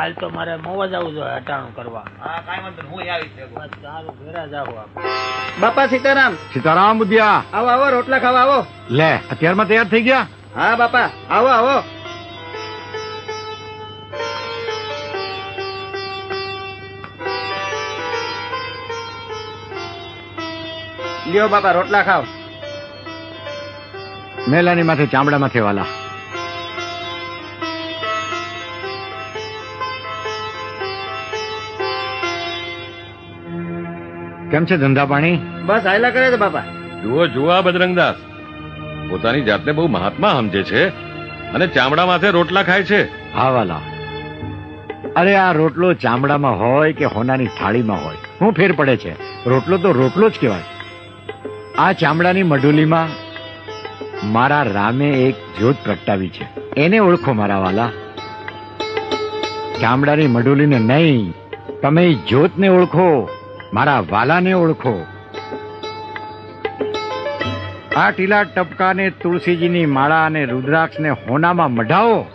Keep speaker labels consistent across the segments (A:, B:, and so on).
A: હાલ તો મારે મોવા જવું જોઈએ હટાણું કરવા.
B: હા કાંઈ વાંધો હું આવીશ
A: સારું ઘેરા જાવ
C: બાપા સીતારામ.
D: સીતારામ બુધિયા
C: આવો આવો રોટલા ખાવા આવો.
D: લે અત્યારમાં તૈયાર થઈ ગયા?
C: હા બાપા આવો આવો. લ્યો બાપા રોટલા ખાઓ
D: મેલાની માથે ચામડા માથે વાલા. કેમ છે ધંધા પાણી?
C: બસ આયલા કરે છે બાપા.
E: જુઓ જુઓ આ બજરંગદાસ. પોતાની જાતને બહુ મહાત્મા સમજે છે અને ચામડા માથે રોટલા ખાય છે.
D: હા વાલા. અરે આ રોટલો ચામડામાં હોય કે હોનાની થાળીમાં હોય? હું ફેર પડે છે. રોટલો તો રોટલો જ કહેવાય. આ ચામડાની મઢુલીમાં મારા રામે એક જ્યોત પ્રગટાવી છે. એને ઓળખો મારા વાલા. ચામડાની મઢુલીને નહીં તમે જ્યોતને ઓળખો. મારા વાલાને ઓળખો. આ ટીલા ટપકાને, તુલસીજીની માળા અને રુદ્રાક્ષને હોનામાં મઢાવો.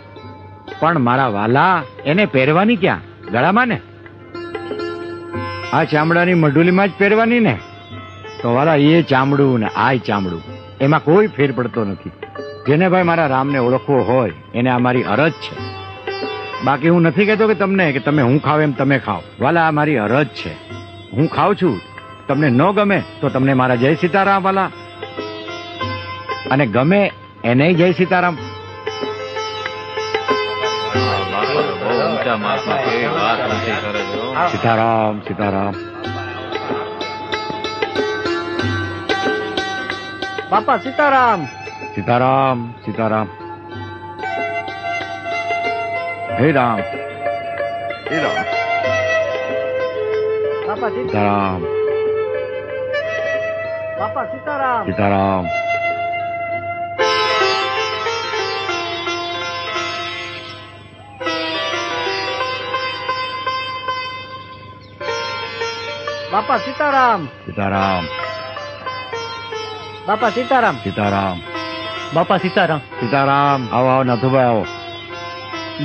D: પણ મારા વાલા, એને પહેરવાની ક્યાં? ગળામાં ને? આ ચામડાની મઢુલીમાં જ પહેરવાની ને? તો વાલા, એ ચામડું ને આ ચામડું. એમાં કોઈ ફેર પડતો નથી. જેને ભાઈ મારા રામને ઓળખવો હોય, એને આ મારી અરજ છે. બાકી હું નથી કહેતો કે તમને, કે તમે હું ખાવ એમ તમે ખાઓ વાલા, આ મારી અરજ છે. હું ખાઉં છું. તમને ન ગમે તો તમને મારા જય સીતારામ વાલા અને ગમે એને જય સીતારામ. સીતારામ સીતારામ.
C: બાપા સીતારામ.
D: સીતારામ સીતારામ. હે રામ. હે રામ.
C: બાપા
D: સીતારામ
C: બાપા સીતારામ
D: સીતારામ
C: બાપા સીતારામ
D: સીતારામ
C: બાપા સીતારામ
D: સીતારામ
A: બાપા સીતારામ
D: સીતારામ આવો આવો નાથુભાઈ આવો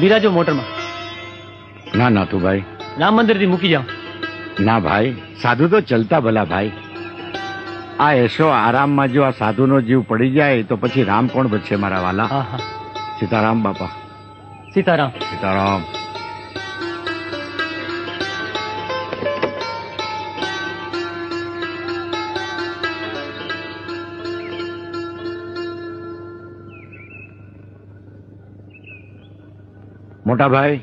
A: બિરાજો મોટરમાં
D: ના નાથુભાઈ
A: રામ મંદિરથી મૂકી જાઓ
D: ના ભાઈ સાધુ તો ચલતા ભલા ભાઈ. આ એશો આરામમાં જો આ સાધુનો જીવ પડી જાય તો પછી રામ કોણ બચશે મારા વાલા? સીતારામ બાપા.
A: સીતારામ.
D: સીતારામ. મોટા ભાઈ